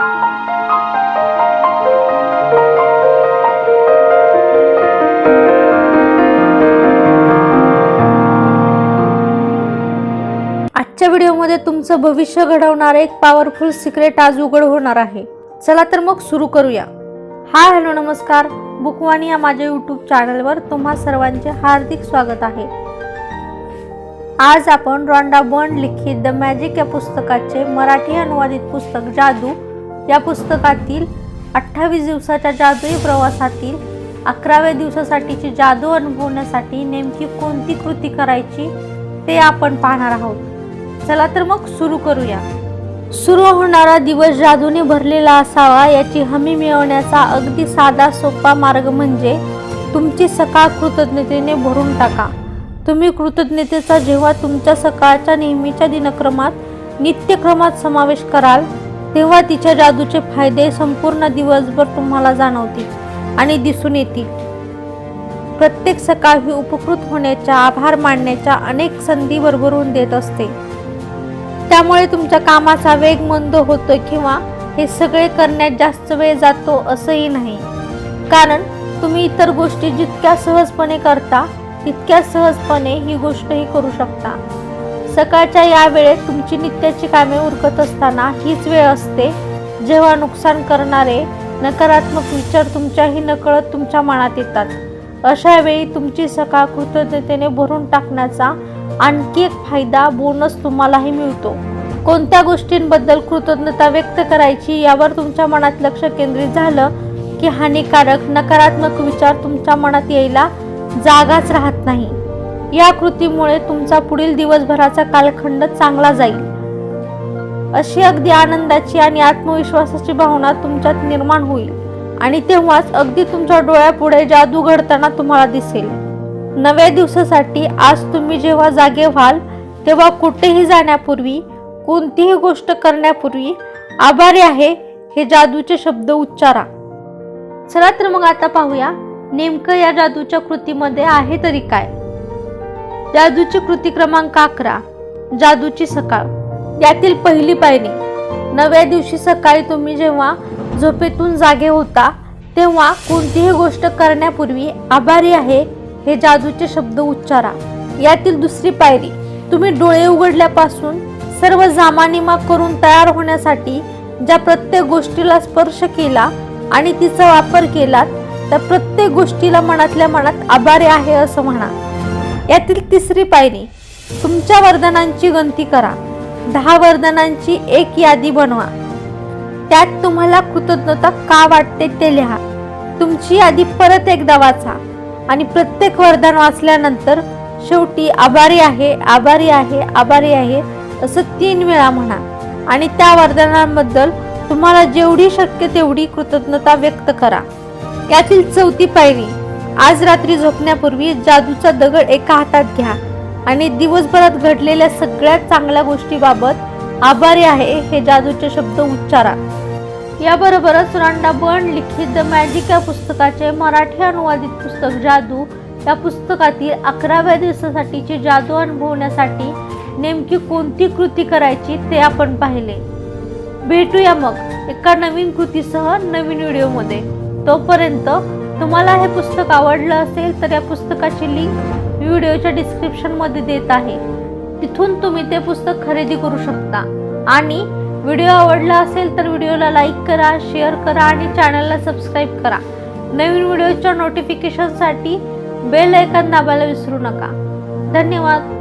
आजच्या व्हिडिओमध्ये तुमचं भविष्य घडवणारं एक पॉवरफुल सिक्रेट आज उघड होणार आहे. चला तर मग सुरू करूया. हा हॅलो नमस्कार. बुकवाणी या माझ्या यूट्यूब चॅनलवर तुम्हा सर्वांचे हार्दिक स्वागत आहे. आज आपण रॉन्डा बर्न लिखित द मॅजिक या पुस्तकाचे मराठी अनुवादित पुस्तक जादू या पुस्तकातील अठ्ठावीस दिवसाच्या जादुई प्रवासातील अकराव्या दिवसासाठीची जादू अनुभवण्यासाठी नेमकी कोणती कृती करायची ते आपण पाहणार आहोत. चला तर मग सुरू करूया. सुरू होणारा दिवस जादूने भरलेला असावा याची हमी मिळवण्याचा अगदी साधा सोपा मार्ग म्हणजे तुमची सकाळ कृतज्ञतेने भरून टाका. तुम्ही कृतज्ञतेचा जेव्हा तुमच्या सकाळच्या नेहमीच्या दिनक्रमात नित्यक्रमात समावेश कराल तेव्हा तिच्या जादूचे फायदे संपूर्ण दिवसभर तुम्हाला जाणवतील आणि दिसून येतील. प्रत्येक सकाळी उपकृत होण्याच्या आभार मानण्याच्या अनेक संधी भरभरून देत असते. त्यामुळे तुमच्या कामाचा वेग मंद होतो किंवा हे सगळे करण्यात जास्त वेळ जातो असंही नाही. कारण तुम्ही इतर गोष्टी जितक्या सहजपणे करता तितक्या सहजपणे ही गोष्टही करू शकता. सकाळच्या या वेळेत तुमची नित्याची कामे उरकत असताना हीच वेळ असते. जेव्हा नुकसान करणारे नकारात्मक विचार तुमच्याही नकळत तुमच्या मनात येतात. अशा वेळी तुमची सकाळ कृतज्ञतेने भरून टाकण्याचा आणखी एक फायदा बोनस तुम्हालाही मिळतो. कोणत्या गोष्टींबद्दल कृतज्ञता व्यक्त करायची यावर तुमच्या मनात लक्ष केंद्रित झालं की हानिकारक नकारात्मक विचार तुमच्या मनात यायला जागाच राहत नाही. या कृतीमुळे तुमचा पुढील दिवसभराचा कालखंड चांगला जाईल. अशी अगदी आनंदाची आणि आत्मविश्वासाची भावना तुमच्यात निर्माण होईल आणि तेव्हाच अगदी तुमच्या डोळ्यापुढे जादू घडताना तुम्हाला दिसेल. नव्या दिवसासाठी आज तुम्ही जेव्हा जागे व्हाल तेव्हा कुठेही जाण्यापूर्वी कोणतीही गोष्ट करण्यापूर्वी आभारी आहे हे जादूचे शब्द उच्चारा. चला तर मग आता पाहूया नेमकं या जादूच्या कृतीमध्ये आहे तरी काय. जादूची कृती क्रमांक अकरा जादूची सकाळ. यातील पहिली पायरी नव्या दिवशी सकाळी तुम्ही जेव्हा झोपेतून जागे होता तेव्हा कोणतीही गोष्ट करण्यापूर्वी आभारी आहे हे जादूचे शब्द उच्चारा. यातील दुसरी पायरी तुम्ही डोळे उघडल्यापासून सर्व जामानिमा करून तयार होण्यासाठी ज्या प्रत्येक गोष्टीला स्पर्श केला आणि तिचा वापर केलात त्या प्रत्येक गोष्टीला मनातल्या मनात आभारी आहे असं म्हणा. यातील तिसरी पायरी तुमच्या वरदानांची गणती करा. दहा वरदानांची एक यादी बनवा. त्यात तुम्हाला कृतज्ञता का वाटते ते लिहा. तुमची यादी परत एकदा वाचा आणि प्रत्येक वरदान वाचल्यानंतर शेवटी आभारी आहे आभारी आहे आभारी आहे असं तीन वेळा म्हणा. आणि त्या वरदानांबद्दल तुम्हाला जेवढी शक्य तेवढी कृतज्ञता व्यक्त करा. यातील चौथी पायरी आज रात्री झोपण्यापूर्वी जादूचा दगड एका हातात घ्या आणि दिवसभरात घडलेल्या सगळ्यात चांगल्या गोष्टीबाबत आभारी आहे हे जादूचे शब्द उच्चारा. याबरोबरच रांडा बन लिखित द मॅजिक या पुस्तकाचे मराठी अनुवादित पुस्तक जादू या पुस्तकातील अकराव्या दिवसासाठीचे जादू अनुभवण्यासाठी नेमकी कोणती कृती करायची ते आपण पाहिले. भेटूया मग एका नवीन कृतीसह नवीन व्हिडिओमध्ये. तोपर्यंत तुम्हाला हे पुस्तक आवडलं असेल तर या पुस्तकाची लिंक व्हिडिओच्या डिस्क्रिप्शनमध्ये देत आहे. तिथून तुम्ही ते पुस्तक खरेदी करू शकता. आणि व्हिडिओ आवडला असेल तर व्हिडिओला लाईक करा शेअर करा आणि चॅनलला सबस्क्राईब करा. नवीन व्हिडिओच्या नोटिफिकेशनसाठी बेल ऐकन दाबायला विसरू नका. धन्यवाद.